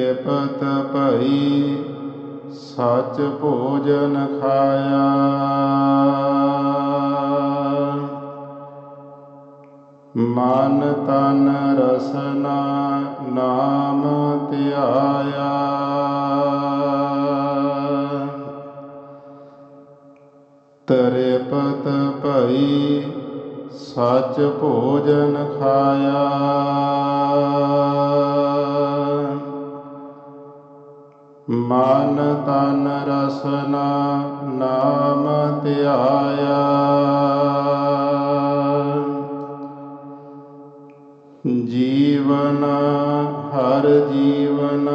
ਤ੍ਰਿਪਤ ਭਈ ਸਚ ਭੋਜਨ ਖਾਇਆ। ਮਨ ਤਨ ਰਸਨਾ ਨਾਮ ਧਿਆਇਆ। ਤ੍ਰਿਪਤ ਭਈ ਸਚ ਭੋਜਨ ਖਾਇਆ। ਮਨ ਤਨ ਰਸਨਾ ਨਾਮ ਧਿਆਇਆ। ਜੀਵਨ ਹਰ ਜੀਵਨ।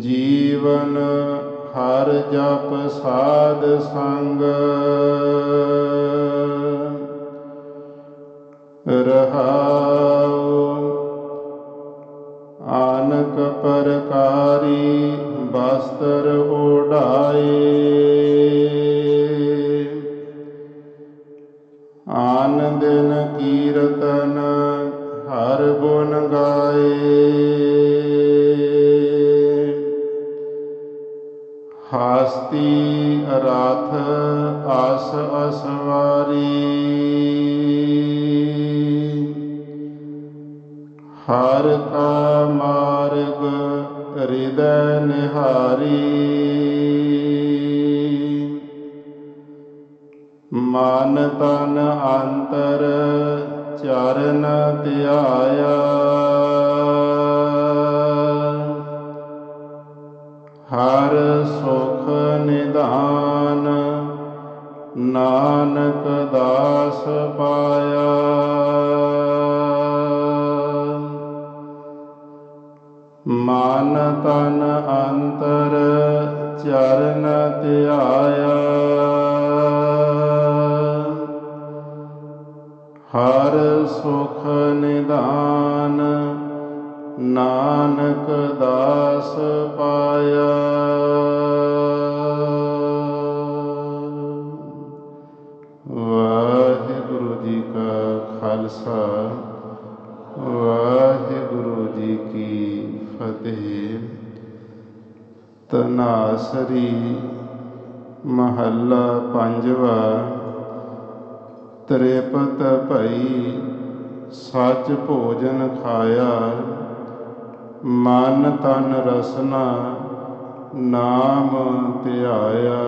ਜੀਵਨ ਹਰ ਜਪ ਸਾਧ ਸੰਗ। ਰਹਾਉ ਆਨਕ ਪਰਕਾਰੀ ਬਸਤਰ ਓਢਾਏ ਆਨ ਦਿਨ ਕੀਰਤਨ ਹਰ ਗੁਣ ਗਾਏ। ਹਸਤੀ ਰਥ ਅਸ ਅਸਵਾਰੀ। ਹਰ ਕਾ ਮਾਰਗ ਹਿਰਦੈ ਨਿਹਾਰੀ। ਮਨ ਤਨ ਅੰਤਰ ਚਰਨ ਧਿਆਇਆ। ਹਰ ਸੁਖ ਨਿਧਾਨ ਨਾਨਕ ਦਾਸ ਪਾਇਆ। ਮਨ ਤਨ ਅੰਤਰ ਚਰਨ ਧਿਆਇਆ। ਹਰ ਸੁਖ ਨਿਦਾਨ ਨਾਨਕ ਦਾਸ ਪਾਇਆ। ਵਾਹਿਗੁਰੂ ਜੀ ਕਾ ਖਾਲਸਾ ਗੁਰੂ ਜੀ ਕੀ ਫਤਿਹ। ਤਨਾਸਰੀ ਮਹੱਲਾ ਪੰਜਵਾ, ਤ੍ਰਿਪਤ ਭਈ ਸੱਚ ਭੋਜਨ ਖਾਇਆ, ਮਨ ਤਨ ਰਸਨਾ ਨਾਮ ਧਿਆਇਆ।